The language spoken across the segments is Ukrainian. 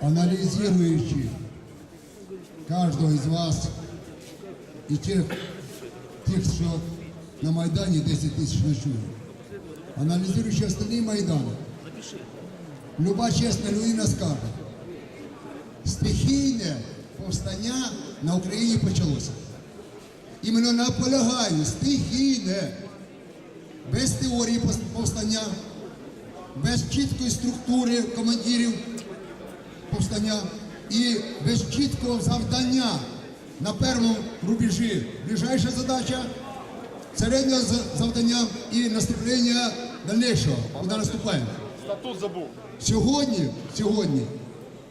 анализирующий каждого из вас и тех, тех, что на Майдане 10 тысяч ночуют, анализирующий остальные Майданы, люба чесна людина скаже, стихійне повстання на Україні почалося. Іменно наполягаю, стихійне, без теорії пос- повстання, без чіткої структури командирів повстання і без чіткого завдання на першому рубежі. Ближайша задача, середнє завдання і наступлення дальнішого, куди наступаємо. Статут забув. Сьогодні, сьогодні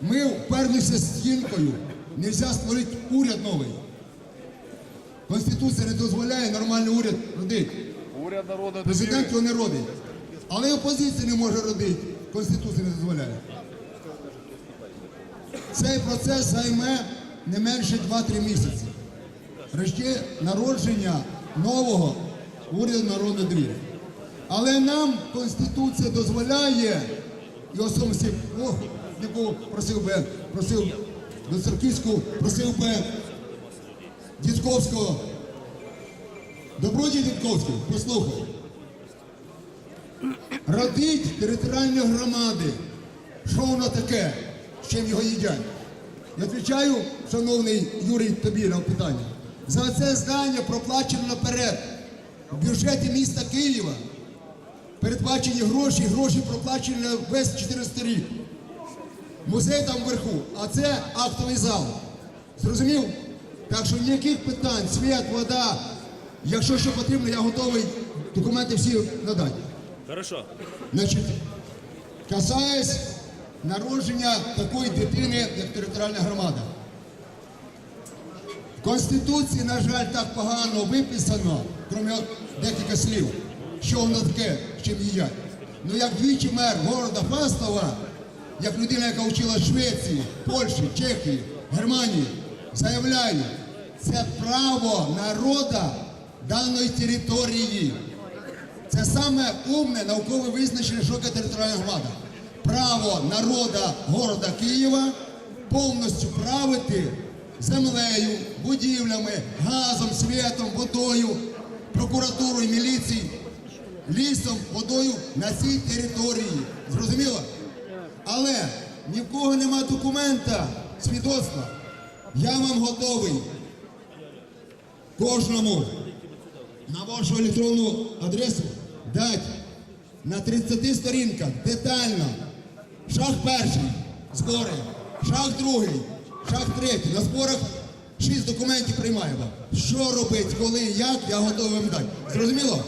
ми вперлися стінкою, не можна створити уряд новий. Конституція не дозволяє нормальний уряд родити. Уряд народу Президент його не родить. Але і опозиція не може родити. Конституція не дозволяє. Цей процес займе не менше 2-3 місяці. Врешті народження нового уряду народної довіри. Але нам Конституція дозволяє, і особливості, о, яку просив би, просив до Церківську, просив би Дідковського, Добродій Дідковський, послухай. Родить територіальні громади. Що воно таке? З чим його їдять? Я відповідаю, шановний Юрій, тобі на питання. За це здання проплачено наперед. В бюджеті міста Києва передбачені гроші, гроші проплачені на весь 14 рік. Музей там вверху, а це актовий зал. Зрозумів? Так що ніяких питань, світ, вода. Якщо що потрібно, я готовий документи всі надати. Хорошо. Значить, касаясь народження такої дитини, як територіальна громада. В Конституції, на жаль, так погано виписано, крім декілька слів, що воно таке, чим їдять. Ну як двічі мер города Фастова, як людина, яка вчила Швеції, Польщі, Чехії, Германії, заявляю, це право народа даної території. Це саме умне наукове визначення, що територіальна громада. Право народа города Києва повністю правити землею, будівлями, газом, світом, водою, прокуратурою, міліцією, лісом, водою на цій території. Зрозуміло? Але ні в кого нема документа, свідоцтва. Я вам готовий кожному на вашу електронну адресу дати на 30 сторінках детально шаг перший збори, шаг другий, шаг третій. На зборах шість документів приймаємо. Що робити, коли, як, я готовий вам дати. Зрозуміло?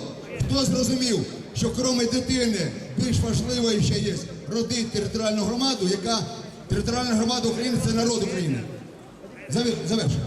Хто зрозумів, що крім дитини більш важливою ще є родити територіальну громаду, яка територіальна громада України це народ України. Завер- Завершую.